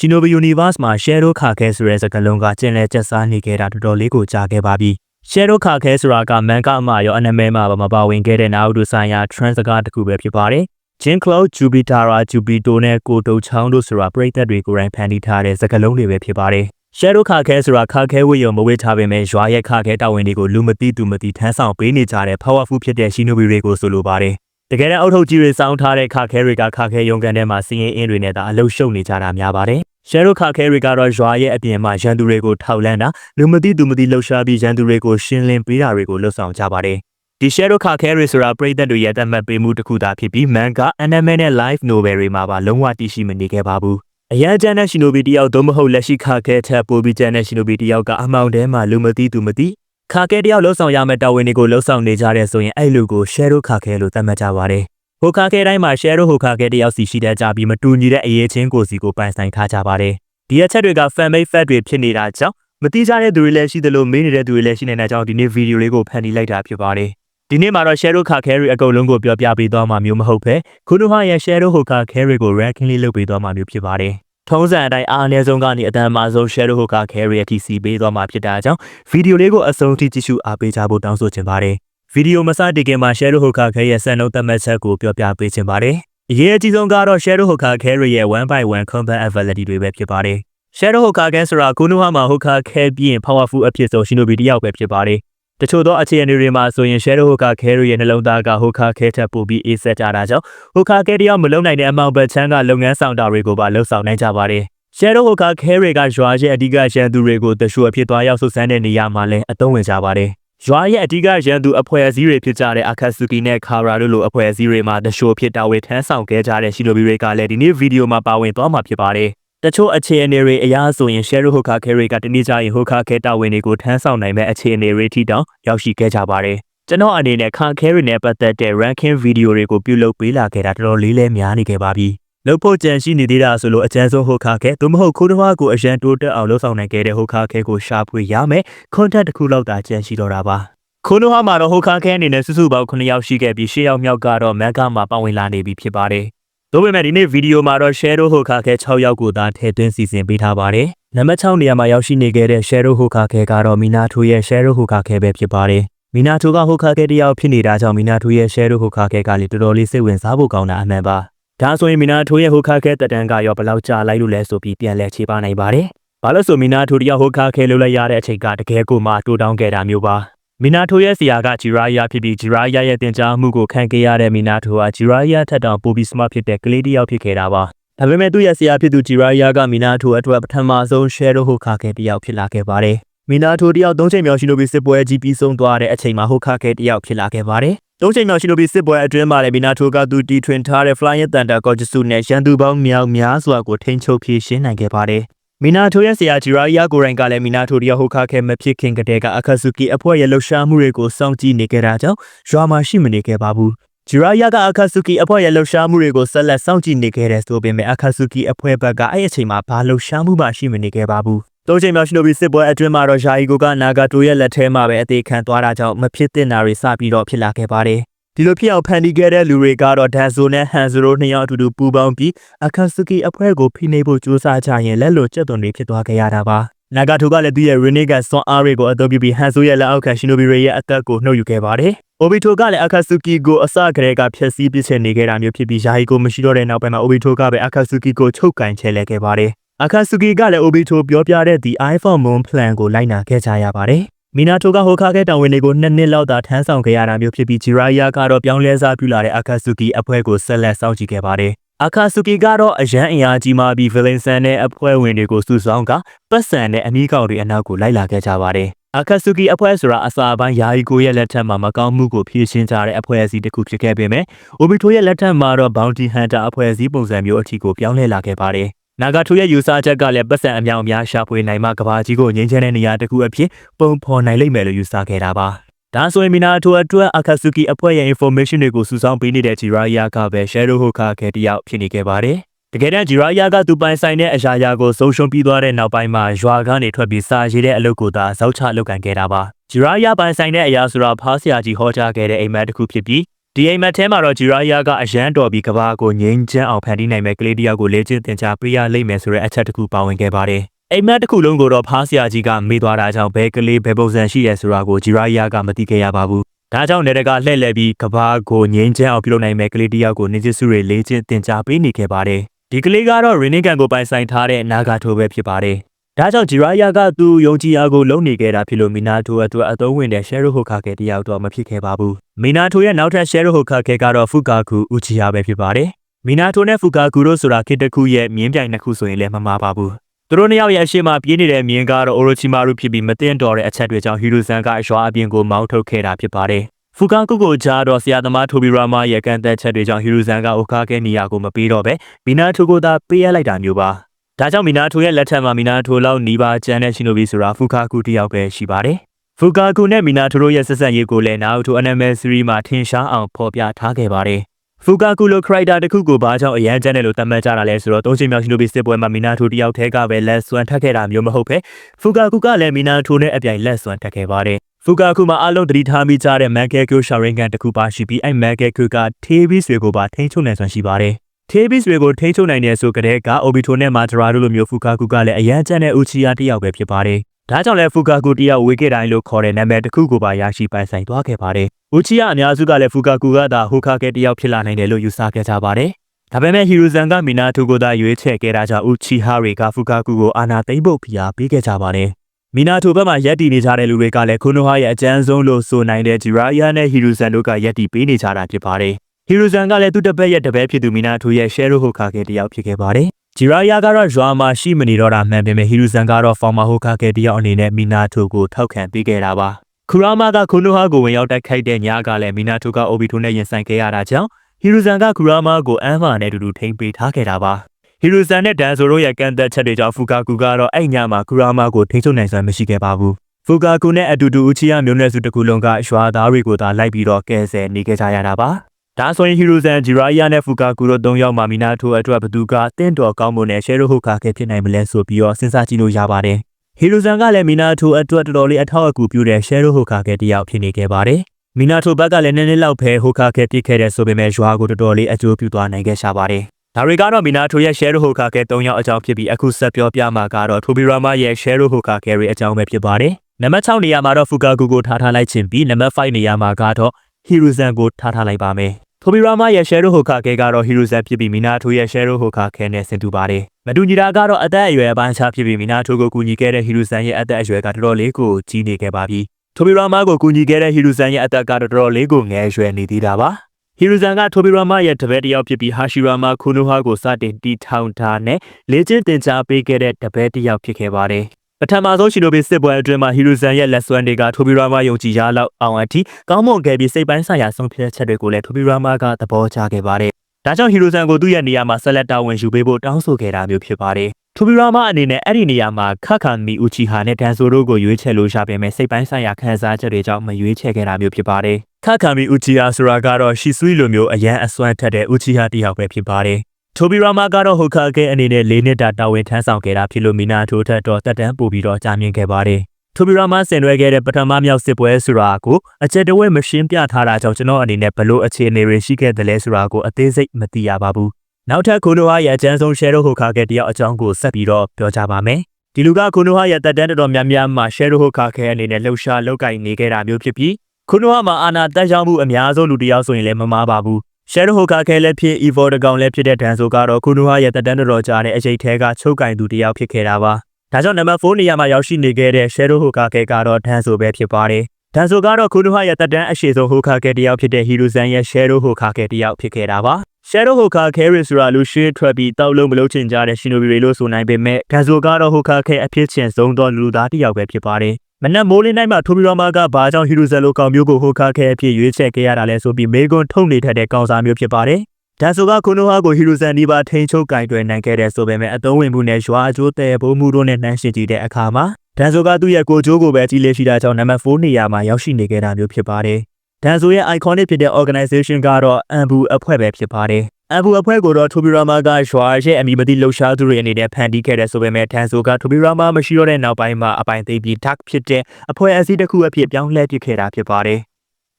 Shinobi Universe မှာ Shadow Kake ဆိုတဲ့စကားလုံးကကျင်လည်ကျက်စားနေခဲ့တာတော်တော်လေးကိုကြာခဲ့ပါပြီ။ Shadow Kake ဆိုတာကမန်ကာအမရောအနမဲမှာပါမပါဝင်ခဲ့တဲ့နာဥဒုဆိုင်ရာ trend စကားတစ်ခုပဲဖြစ်ပါတယ်။ Jin Cloud, Jupitera, Jupito နဲ့ကိုတုတ်ချောင်းတို့ဆိုတာပရိသတ်တွေကိုယ်တိုင်ဖန်တီးထားတဲ့စကားလုံးတွေပဲဖြစ်ပါတယ်။ Shadow Kake ဆိုတာ Kake ဝိယုံမဝေ့ထားပေမဲ့ရွာရဲ့ Kake တာဝန်တွေကိုလူမသိသူမသိထမ်းဆောင်ပေးနေကြတဲ့ powerful ဖြစ်တဲ့ Shinobi တွေကိုဆိုလိုပါတယ်။တကယ်တော့အုတ်ထုတ်ကြီးတွေစောင်းထားတဲ့ခါခဲတွေကခါခဲရုံကန်ထဲမှာစည်ရင်အင်းတွေနဲ့သာအလုရှုပ်နေကြတာများပါတယ်။ ရှဲတို့ခါခဲတွေကတော့ရွာရဲ့အပြင်မှာရန်သူတွေကိုထောက်လန်းတာလူမသိသူမသိလှုပ်ရှားပြီးရန်သူတွေကိုရှင်းလင်းပေးတာတွေကိုလှုပ်ဆောင်ကြပါတယ်။ဒီရှဲတို့ခါခဲတွေဆိုတာပရိသတ်တွေရဲ့တတ်မှတ်ပေးမှုတစ်ခုသာဖြစ်ပြီးမန်က anime နဲ့ live novel တွေမှာပါလုံးဝတည်ရှိမနေခဲ့ပါဘူး။အရန်ကျန်တဲ့ရှင်နိုဘီတယောက်သို့မဟုတ်လက်ရှိခါခဲထက်ပိုပြီးကျန်တဲ့ရှင်နိုဘီတယောက်ကအမောင်ထဲမှာလူမသိသူမသိခါခဲတယောက်လှုပ်ဆောင်ရမယ့်တာဝန်တွေကိုလှုပ်ဆောင်နေကြတဲ့ဆိုရင်အဲ့လူကို shadow ခါခဲလို့သတ်မှတ်ကြပါတယ် ဟိုခါခဲတိုင်းမှာ shadow ဟိုခါခဲတယောက်စီရှိတဲ့ကြပြီးမတူညီတဲ့အရေးချင်းကိုစီကိုပိုင်ဆိုင်ထားကြပါတယ်ဒီအချက်တွေက fan made fact တွေဖြစ်နေတာကြောင့်မတိကျတဲ့သူတွေလည်းရှိသလိုမေးနေတဲ့သူတွေလည်းရှိနေတာကြောင့်ဒီနေ့ဗီဒီယိုလေးကိုဖန်တီးလိုက်တာဖြစ်ပါတယ်ဒီနေ့မှာတော့ shadow ခါခဲရီအကုန်လုံးကိုပြောပြပေးသွားမှာမျိုးမဟုတ်ပဲခုနကရဲ့ shadow ဟိုခါခဲရီကို ranking လေးလုပ်ပေးသွားမှာမျိုးဖြစ်ပါတယ်ထုံးစံအတိုင်းအားအနည်းဆုံးကနေအတန်အမာဆုံး shadow ဟိုခါ carry အထိစီပေးသွားမှာဖြစ်တာကြောင့်ဗီဒီယိုလေးကိုအဆုံးထိကြည့်ရှုအားပေးကြဖို့တောင်းဆိုချင်ပါတယ် ဗီဒီယိုမစတင်ခင်မှာ shadow ဟိုခါ carry ရဲ့စံနှုန်းသတ်မှတ်ချက်ကိုပြောပြပေးချင်ပါတယ်အရေးအကြီးဆုံးကတော့ shadow ဟိုခါ carry ရဲ့1 by 1 combat ability တွေပဲဖြစ်ပါတယ် shadow ဟိုခါ carry ဆိုတာကုနုဟာမှာဟိုခါ carry ပြီးရင် powerful အဖြစ်ဆုံး shinobi တယောက်ပဲဖြစ်ပါတယ်တချို့သောအခြေအနေတွေမှာဆိုရင် Shadow Hoka Carry ရဲ့နှလုံးသားက Hoka Care ထက်ပိုပြီးအေးဆက်ကြတာကြောင့် Hoka Care တယောက်မလုံနိုင်တဲ့အမောင်ဘက်ချမ်းကလုပ်ငန်းဆောင်တာတွေကိုပါလှုပ်ဆောင်နိုင်ကြပါတယ်။ Shadow Hoka Care ကရွာရဲ့အဓိကရန်သူတွေကိုတရှူအဖြစ်သွားရောက်ဆုတ်ဆန်းတဲ့နေရာမှာလည်းအသုံးဝင်ကြပါတယ်။ ရွာရဲ့အဓိကရန်သူအဖွဲ့အစည်းတွေဖြစ်ကြတဲ့ Akatsuki နဲ့ Kara တို့လိုအဖွဲ့အစည်းတွေမှာတရှူဖြစ်တာဝန်ထမ်းဆောင်ခဲ့ကြတဲ့ Shinobi တွေကလည်းဒီနေ့ဗီဒီယိုမှာပါဝင်သွားမှာဖြစ်ပါတယ်။တချို့အခြေအနေတွေအရာဆိုရင် Shadow Hoka Carry ကတနည်းကြရင် Hoka Care တာဝန်တွေကိုထမ်းဆောင်နိုင်မဲ့အခြေအနေတွေထိတောင်ရောက်ရှိခဲ့ကြပါတယ်။ကျွန်တော်အနေနဲ့ Khan Carry နဲ့ပတ်သက်တဲ့ ranking ဗီဒီယိုတွေကိုပြုလုပ်ပေးလာခဲ့တာတော်တော်လေးလေးများနေခဲ့ပါပြီ။ လုပ်ဖို့ကြံရှိနေသေးတာဆိုလို့အကျန်းဆုံး Hoka Care သို့မဟုတ်ခိုးတစ်ဝါကိုအရန်တိုးတက်အောင်လှုပ်ဆောင်နိုင်ခဲ့တဲ့ Hoka Care ကိုရှာဖွေရမယ်။ content တစ်ခုလောက်သာကြံရှိတော့တာပါ။ခိုးနိုဟာမှာတော့ Hoka Care အနေနဲ့စုစုပေါင်း9ယောက်ရှိခဲ့ပြီး10ယောက်မြောက်ကတော့ Manga မှာပါဝင်လာနေပြီဖြစ်ပါတယ်။သို့ပေမဲ့ဒီနေ့ဗီဒီယိုမှာတော့ Shadow Hokage 6ယောက်ကိုသာထည့်သွင်းစီစဉ်ပေးထားပါတယ်။နံပါတ်6နေရာမှာရောက်ရှိနေခဲ့တဲ့ Shadow Hokage ကတော့ Minato ရဲ့ Shadow Hokage ပဲဖြစ်ပါတယ်။ Minato က Hokage တယောက်ဖြစ်နေတာကြောင့် Minato ရဲ့ Shadow Hokage ကလည်းတော်တော်လေးစိတ်ဝင်စားဖို့ကောင်းတာအမှန်ပါ။ ဒါဆိုရင် Minato ရဲ့ Hokage တက်တန်းကရောဘယ်လောက်ကြာလိုက်လို့လဲဆိုပြီးပြန်လဲခြေပါနိုင်ပါတယ်။ဘာလို့ဆို Minato တယောက် Hokage လုပ်လိုက်ရတဲ့အချိန်ကတကယ်ကိုမှတိုးတောင်းခဲ့တာမျိုးပါ။မီနာထိုရဲ့ဆရာကဂျီရာယာဖြစ်ပြီးဂျီရာယာရဲ့တင် जा မှုကိုခံခဲ့ရတဲ့မီနာထိုဟာဂျီရာယာထက်တောင်ပိုပြီးစမတ်ဖြစ်တဲ့ကလေးတစ်ယောက်ဖြစ်ခဲ့တာပါဒါပေမဲ့သူ့ရဲ့ဆရာဖြစ်သူဂျီရာယာကမီနာထိုအတွက်ပထမဆုံးရှယ်ရိုဟိုခါခဲတစ်ယောက်ဖြစ်လာခဲ့ပါတယ် မီနာထိုတယောက်သုံးချိန်မြောက်ရှိနိုဘီစစ်ပွဲကြီးပြီးဆုံးသွားတဲ့အချိန်မှာဟိုခါခဲတစ်ယောက်ဖြစ်လာခဲ့ပါတယ်သုံးချိန်မြောက်ရှိနိုဘီစစ်ပွဲအတွင်းမှာလည်းမီနာထိုကသူတီထွင်ထားတဲ့ Flying Thunder ကော့ဂျစုနဲ့ရန်သူပေါင်းမြောက်များစွာကိုထိန်းချုပ်ဖြည့်ရှင်းနိုင်ခဲ့ပါတယ်မီနာထိုရဲ့ဆရာဂျီရာယာကိုရိုင်ကလည်းမီနာထိုတယောက်ဟိုခါခဲမဖြစ်ခင်ကတည်းကအခါဆူကီအဖွဲ့ရဲ့လှုပ်ရှားမှုတွေကိုစောင့်ကြည့်နေကြတာကြောင့်ရွာမှာရှိမနေခဲ့ပါဘူးဂျီရာယာကအခါဆူကီအဖွဲ့ရဲ့လှုပ်ရှားမှုတွေကိုဆက်လက်စောင့်ကြည့်နေခဲ့တဲ့ဆိုပေမဲ့အခါဆူကီအဖွဲ့ဘက်ကအဲ့အချိန်မှာဘာလှုပ်ရှားမှုမှရှိမနေခဲ့ပါဘူး တိုးချိန်မြောက်ရှိနိုဘီစစ်ပွဲအတွင်းမှာတော့ယာယီကိုကနာဂါတိုရဲ့လက်ထဲမှာပဲအသေးခံသွားတာကြောင့်မဖြစ်သင့်တာတွေစပြီးတော့ဖြစ်လာခဲ့ပါတယ်ဒီလိုဖြစ်အောင်ဖန်တီးခဲ့တဲ့လူတွေကတော့ဒန်ဆိုနဲ့ဟန်ဆိုတို့နှစ်ယောက်အတူတူပူးပေါင်းပြီးအခါစကီအဖွဲ့ကိုဖိနှိပ်ဖို့ကြိုးစားကြရင်လက်လိုကျက်သွန်တွေဖြစ်သွားခဲ့ရတာပါနာဂါတိုကလည်းသူ့ရဲ့ Renegade စွန်အားတွေကိုအသုံးပြုပြီးဟန်ဆိုရဲ့လက်အောက်ခံရှင်နိုဘီရေရဲ့အသက်ကိုနှုတ်ယူခဲ့ပါတယ်။အိုဘီတိုကလည်းအခါစကီကိုအစကတည်းကဖျက်ဆီးပစ်ချင်နေခဲ့တာမျိုးဖြစ်ပြီးယာယီကိုမရှိတော့တဲ့နောက်ပိုင်းမှာအိုဘီတိုကပဲအခါစကီကိုချုပ်ကင်ချဲလဲခဲ့ပါတယ်။ အခါစကီကလည်းအိုဘီတိုပြောပြတဲ့ဒီ iPhone Moon Plan ကိုလိုက်နာခဲ့ကြရပါတယ်။မီနာတိုကဟိုခါခဲတောင်ဝင်တွေကိုနှစ်နှစ်လောက်သာထမ်းဆောင်ခဲ့ရတာမျိုးဖြစ်ပြီးဂျီရာယာကတော့ပြောင်းလဲစားပြုလာတဲ့အခါဆူကီအဖွဲ့ကိုဆက်လက်စောင့်ကြည့်ခဲ့ပါတယ်။အခါဆူကီကတော့အရန်အင်အားကြီးမှပြီးဗီလင်ဆန်နဲ့အဖွဲ့ဝင်တွေကိုစုဆောင်းကပတ်စံနဲ့အမီးကောင်တွေအနောက်ကိုလိုက်လာခဲ့ကြပါတယ်။အခါဆူကီအဖွဲ့ဆိုတာအစာပိုင်းယာယီကိုရဲ့လက်ထက်မှာမကောင်းမှုကိုဖြေရှင်းကြတဲ့အဖွဲ့အစည်းတစ်ခုဖြစ်ခဲ့ပေမဲ့အိုဘီတိုရဲ့လက်ထက်မှာတော့ Bounty Hunter အဖွဲ့အစည်းပုံစံမျိုးအထီကိုပြောင်းလဲလာခဲ့ပါတယ် နာဂါထိုရဲ့ယူဆချက်ကလည်းပတ်စံအမြောင်အများရှာဖွေနိုင်မှကဘာကြီးကိုငင်းချမ်းတဲ့နေရာတစ်ခုအဖြစ်ပုံဖော်နိုင်လိမ့်မယ်လို့ယူဆခဲ့တာပါ။ဒါဆိုရင်မီနာထိုအတွက်အခါဆူကီအဖွဲ့ရဲ့ information တွေကိုစုဆောင်းပေးနေတဲ့ဂျီရာယာကပဲ Shadow Hoka ခဲတယောက်ဖြစ်နေခဲ့ပါတယ်။တကယ်တမ်းဂျီရာယာကသူပိုင်ဆိုင်တဲ့အရာရာကိုဆုံးရှုံးပြီးသွားတဲ့နောက်ပိုင်းမှာရွာကနေထွက်ပြီးစာရေးတဲ့အလုပ်ကိုသာဇောက်ချလုပ်ကန်ခဲ့တာပါ။ဂျီရာယာပိုင်ဆိုင်တဲ့အရာဆိုတာဖားဆရာကြီးဟောကြားခဲ့တဲ့အိမ်မက်တစ်ခုဖြစ်ပြီး ဒီအိမ်မက်ထဲမှာတော့ဂျီရာယာကအရန်တော်ပြီးကဘာကိုငိမ့်ချမ်းအောင်ဖန်တီးနိုင်မဲ့ကလေးတယောက်ကိုလေ့ကျင့်သင်ကြားပေးရလိမ့်မယ်ဆိုတဲ့အချက်တစ်ခုပါဝင်ခဲ့ပါတယ်။အိမ်မက်တစ်ခုလုံးကိုတော့ဖားဆရာကြီးကမေးသွားတာကြောင့်ဘဲကလေးဘဲပုံစံရှိရဲဆိုတာကိုဂျီရာယာကမသိခဲ့ရပါဘူး။ဒါကြောင့်နေတကလှည့်လည်ပြီးကဘာကိုငိမ့်ချမ်းအောင်ပြုလုပ်နိုင်မဲ့ကလေးတယောက်ကိုနေကျစုတွေလေ့ကျင့်သင်ကြားပေးနေခဲ့ပါတယ်။ဒီကလေးကတော့ရင်းနေကန်ကိုပိုင်ဆိုင်ထားတဲ့နာဂါထိုပဲဖြစ်ပါတယ်။ ဒါကြောင့်ဂျီရာယာကသူယုံကြည်ရာကိုလုံနေခဲ့တာဖြစ်လို့မီနာထိုအတွက်အသုံးဝင်တဲ့ရှယ်ရိုဟိုခါကေတယောက်တော့မဖြစ်ခဲ့ပါဘူး။မီနာထိုရဲ့နောက်ထပ်ရှယ်ရိုဟိုခါကေကတော့ဖူကာကူဥချီယာပဲဖြစ်ပါတယ်။မီနာထိုနဲ့ဖူကာကူတို့ဆိုတာခေတ္တခုရဲ့မြင်းပြိုင်နှစ်ခုဆိုရင်လည်းမမှားပါဘူး။သူတို့နှစ်ယောက်ရဲ့အရှိမပြေးနေတဲ့မြင်းကတော့အိုရိုချီမာရုဖြစ်ပြီးမတင်တော်တဲ့အချက်တွေကြောင့်ဟီရိုဆန်ကအရွာအပြင်ကိုမောင်းထုတ်ခဲ့တာဖြစ်ပါတယ်။ဖူကာကူကိုကြားတော့ဆရာသမားထိုဘီရာမာရဲ့ကန်သက်ချက်တွေကြောင့်ဟီရိုဆန်ကအိုကာကဲနေရာကိုမပေးတော့ပဲမီနာထိုကိုသာပေးရလိုက်တာမျိုးပါ။ ဒါကြောင့်မီနာထိုရဲ့လက်ထက်မှာမီနာထိုလောက်နီးပါးကျန်တဲ့ရှင်နိုဘီဆိုတာဖူကာကူတယောက်ပဲရှိပါတယ်။ဖူကာကူနဲ့မီနာထိုတို့ရဲ့ဆက်ဆက်ရေးကိုလည်းနာအိုတို NML series မှာထင်ရှားအောင်ဖော်ပြထားခဲ့ပါတယ်။ဖူကာကူလိုခရိုက်တာတစ်ခုကိုဘာကြောင့်အရန်ကျန်းတယ်လို့သတ်မှတ်ကြတာလဲဆိုတော့သုံးချိန်မြောက်ရှင်နိုဘီစစ်ပွဲမှာမီနာထိုတယောက်တည်းကပဲလက်စွမ်းထက်ခဲ့တာမျိုးမဟုတ်ပဲဖူကာကူကလည်းမီနာထိုနဲ့အပြိုင်လက်စွမ်းထက်ခဲ့ပါတယ်။ဖူကာကူမှာအလုံးသတိထားမိကြတဲ့မန်ကဲကျိုရှာရင်ကန်တစ်ခုပါရှိပြီးအဲ့မန်ကဲကျိုကထေးဘီစ်တွေကိုပါထိန်းချုပ်နိုင်စွမ်းရှိပါတယ်။ ထေးဘစ်တွေကိုထိန်းချုပ်နိုင်တဲ့ဆိုကြတဲ့ကအိုဘီတိုနဲ့မာဂျရာတို့လိုမျိုးဖူကာကူကလည်းအရန်ကျန်တဲ့ဥချီယာတစ်ယောက်ပဲဖြစ်ပါတယ်။ဒါကြောင့်လည်းဖူကာကူတယောက်ဝေကေတိုင်းလို့ခေါ်တဲ့နာမည်တစ်ခုကိုပါရရှိပိုင်ဆိုင်သွားခဲ့ပါတယ်။ဥချီယာအများစုကလည်းဖူကာကူကသာဟိုကာကဲတယောက်ဖြစ်လာနိုင်တယ်လို့ယူဆခဲ့ကြပါတယ်။ဒါပေမဲ့ဟီရိုဇန်ကမီနာတူကိုသာရွေးချယ်ခဲ့တာကြောင့်ဥချီဟာတွေကဖူကာကူကိုအာနာသိမ့်ဖို့ဖိအားပေးခဲ့ကြပါတယ်။မီနာတိုဘက်မှာရက်တီနေကြတဲ့လူတွေကလည်းခုနိုဟာရဲ့အကြမ်းဆုံးလို့ဆိုနိုင်တဲ့ဂျီရာယာနဲ့ဟီရိုဇန်တို့ကရက်တီပေးနေကြတာဖြစ်ပါတယ်။ ဟီရိုဇန်ကလည်းသူ့တပည့်ရဲ့တပည့်ဖြစ်သူမီနာထိုရဲ့ရှယ်ရိုဟိုခါကေတယောက်ဖြစ်ခဲ့ပါတယ်။ဂျီရာယာကတော့ရွာမှာရှိမနေတော့တာမှန်ပေမဲ့ဟီရိုဇန်ကတော့ဖော်မာဟိုခါကေတယောက်အနေနဲ့မီနာထိုကိုထောက်ခံပေးခဲ့တာပါ။ခူရာမာကခုနိုဟာကိုဝင်ရောက်တိုက်ခိုက်တဲ့ညကလည်းမီနာထိုကအိုဘီထိုနဲ့ရင်ဆိုင်ခဲ့ရတာကြောင့်ဟီရိုဇန်ကခူရာမာကိုအမ်းမာနဲ့အတူတူထိန်းပေးထားခဲ့တာပါ။ဟီရိုဇန်နဲ့ဒန်ဆိုတို့ရဲ့ကန်သက်ချက်တွေကြောင့်ဖူကာကူကတော့အဲ့ညမှာခူရာမာကိုထိန်းချုပ်နိုင်စွမ်းမရှိခဲ့ပါဘူး။ဖူကာကူနဲ့အတူတူဦးချီယာမျိုးနွယ်စုတစ်ခုလုံးကရွာသားတွေကိုသာလိုက်ပြီးတော့ကဲဆယ်နေခဲ့ကြရတာပါ။ ဒါဆိုရင်ဟီရိုဇန်ဂျီရာယာနဲ့ဖူကာကူတို့၃ယောက်မှမီနာထိုအတွက်ဘသူကတင့်တော်ကောင်းမွန်တဲ့ရှယ်ရိုဟိုကာကဲဖြစ်နိုင်မလဲဆိုပြီးတော့စဉ်းစားကြည့်လို့ရပါတယ်။ဟီရိုဇန်ကလည်းမီနာထိုအတွက်တော်တော်လေးအထောက်အကူပြုတဲ့ရှယ်ရိုဟိုကာကဲတယောက်ဖြစ်နေခဲ့ပါတယ်။မီနာထိုဘက်ကလည်းနည်းနည်းလောက်ပဲဟိုကာကဲပြစ်ခဲ့တဲ့ဆိုပေမဲ့ရွာကိုတော်တော်လေးအကျိုးပြုသွားနိုင်ခဲ့ရှာပါတယ်။ဒါတွေကတော့မီနာထိုရဲ့ share ဟိုကာကဲ၃ယောက်အကြောင်းဖြစ်ပြီးအခုဆက်ပြောပြမှာကတော့ထိုဘီရာမာရဲ့ share ဟိုကာကဲရဲ့အကြောင်းပဲဖြစ်ပါတယ်။နံပါတ်6နေရာမှာတော့ဖူကာကူကိုထားထားလိုက်ခြင်းပြီးနံပါတ်5နေရာမှာကတော့ဟီရိုဇန်ကိုထားထားလိုက်ပါမယ်။ ထိုဘီရာမာရဲ့ရှယ်ရိုဟိုခါကဲကတော့ဟီရိုဇန်ဖြစ်ပြီးမီနာထိုရဲ့ရှယ်ရိုဟိုခါခဲနဲ့ဆင်တူပါတယ်။မတူညီတာကတော့အသက်အရွယ်အပိုင်းခြားဖြစ်ပြီးမီနာထိုကိုကူညီခဲ့တဲ့ဟီရိုဇန်ရဲ့အသက်အရွယ်ကတော်တော်လေးကိုကြီးနေခဲ့ပါပြီ။ထိုဘီရာမာကိုကူညီခဲ့တဲ့ဟီရိုဇန်ရဲ့အသက်ကတော့တော်တော်လေးကိုငယ်ရွယ်နေသေးတာပါ။ဟီရိုဇန်ကထိုဘီရာမာရဲ့တပည့်တစ်ယောက်ဖြစ်ပြီးဟာရှီရာမာခုနိုဟာကိုစတင်တီထောင်ထားနဲ့လေ့ကျင့်သင်ကြားပေးခဲ့တဲ့တပည့်တစ်ယောက်ဖြစ်ခဲ့ပါတယ်။ ပထမဆုံးရှင်နိုဘီစစ်ပွဲအတွင်းမှာဟီရိုဇန်ရဲ့လက်စွမ်းတွေကထိုဘီရာမာယုံကြည်ရလောက်အောင်အထိကောင်းမွန်ခဲ့ပြီးစိတ်ပိုင်းဆိုင်ရာဆုံးဖြတ်ချက်တွေကိုလည်းထိုဘီရာမာကသဘောကျခဲ့ပါတယ်။ဒါကြောင့်ဟီရိုဇန်ကိုသူ့ရဲ့နေရာမှာဆက်လက်တာဝန်ယူပေးဖို့တောင်းဆိုခဲ့တာမျိုးဖြစ်ပါတယ်။ထိုဘီရာမာအနေနဲ့အဲ့ဒီနေရာမှာခက်ခံမီဦးချီဟာနဲ့ဒန်ဆိုတို့ကိုရွေးချယ်လို့ရပေမဲ့စိတ်ပိုင်းဆိုင်ရာခံစားချက်တွေကြောင့်မရွေးချယ်ခဲ့တာမျိုးဖြစ်ပါတယ်။ခက်ခံမီဦးချီဟာဆိုတာကတော့ရှီဆွီလိုမျိုးအရန်အစွမ်းထက်တဲ့ဦးချီဟာတယောက်ပဲဖြစ်ပါတယ်။ ထိုဘီရာမာကတော့ဟိုခါကဲအနေနဲ့၄နှစ်တာတာဝန်ထမ်းဆောင်ခဲ့တာဖြစ်လို့မီနာထိုထက်တော့တက်တန်းပို့ပြီးတော့ကြာမြင့်ခဲ့ပါတယ်။ထိုဘီရာမာဆင်နွှဲခဲ့တဲ့ပထမမြောက်စစ်ပွဲဆိုတာကိုအကျက်တဝဲမရှင်းပြထားတာကြောင့်ကျွန်တော်အနေနဲ့ဘလို့အခြေအနေတွေရှိခဲ့တယ်လဲဆိုတာကိုအသေးစိတ်မသိရပါဘူး။နောက်ထပ်ခုနိုဟာရဲ့အကျန်းဆုံးရှယ်ရိုဟိုခါကဲတယောက်အကြောင်းကိုဆက်ပြီးတော့ပြောကြပါမယ်။ဒီလူကခုနိုဟာရဲ့တက်တန်းတော်တော်များများမှာရှယ်ရိုဟိုခါကဲအနေနဲ့လှုပ်ရှားလောက်ကင်နေခဲ့တာမျိုးဖြစ်ပြီးခုနိုဟာမှာအာနာတက်ရောက်မှုအများဆုံးလူတစ်ယောက်ဆိုရင်လည်းမမားပါဘူး ရှယ်ရဟိုကာခဲလည်းဖြစ် Evo တကောင်လည်းဖြစ်တဲ့ဒန်ဆိုကတော့ခုနူဟာရဲ့တက်တန်းတော်ကြားတဲ့အချိန်ထဲကချုပ်ကင်သူတယောက်ဖြစ်ခဲ့တာပါ။ဒါကြောင့်နံပါတ်4နေရာမှာရောက်ရှိနေခဲ့တဲ့ရှယ်ရဟိုကာခဲကတော့ဒန်ဆိုပဲဖြစ်ပါတယ်။ဒန်ဆိုကတော့ခုနူဟာရဲ့တက်တန်းအရှိဆုံးဟိုကာခဲတယောက်ဖြစ်တဲ့ဟီရိုဇန်ရဲ့ရှယ်ရဟိုကာခဲတယောက်ဖြစ်ခဲ့တာပါ။ရှယ်ရဟိုကာခဲရစ်ဆိုတာလူရှင်းထွက်ပြီးတောက်လုံးမလုံးချင်ကြတဲ့ရှင်နိုဘီရီလို့ဆိုနိုင်ပေမဲ့ဒန်ဆိုကတော့ဟိုကာခဲအဖြစ်ချင်းဆုံးသောလူသားတယောက်ပဲဖြစ်ပါတယ်။ မနက်မိုးလင်းတိုင်းမှာထိုဘီရာမာကဘာကြောင့်ဟီရိုဇယ်လိုကောင်မျိုးကိုဟိုခါခဲအဖြစ်ရွေးချယ်ခဲ့ရတာလဲဆိုပြီးမေကွန်ထုတ်နေထက်တဲ့ကောင်စားမျိုးဖြစ်ပါတယ်။ဒါဆိုကခုနိုဟာကိုဟီရိုဇန်ဒီပါထိန်ချုပ်ကင်တွယ်နိုင်ခဲ့တဲ့ဆိုပေမဲ့အသုံးဝင်မှုနဲ့ရွာအကျိုးတဲ့ဘိုးမှုတို့နဲ့နှမ်းရှင်ကြည့်တဲ့အခါမှာဒန်ဆိုကသူ့ရဲ့ကိုကျိုးကိုပဲကြည်လေးရှိတာကြောင့်နံပါတ်4နေရာမှာရောက်ရှိနေခဲ့တာမျိုးဖြစ်ပါတယ်။ဒန်ဆိုရဲ့ iconic ဖြစ်တဲ့ organization ကတော့အန်ဘူအဖွဲ့ပဲဖြစ်ပါတယ်။ အဘူအဖွဲ့ကိုတော့ထိုဘီရာမာကရွာရဲ့အမီမတိလှုပ်ရှားသူတွေအနေနဲ့ဖန်တီးခဲ့တဲ့ဆိုပေမဲ့ထန်ဆိုကထိုဘီရာမာမရှိတော့တဲ့နောက်ပိုင်းမှာအပိုင်သိပြီး dark ဖြစ်တဲ့အဖွဲ့အစည်းတစ်ခုအဖြစ်ပြောင်းလဲပစ်ခဲ့တာဖြစ်ပါတယ်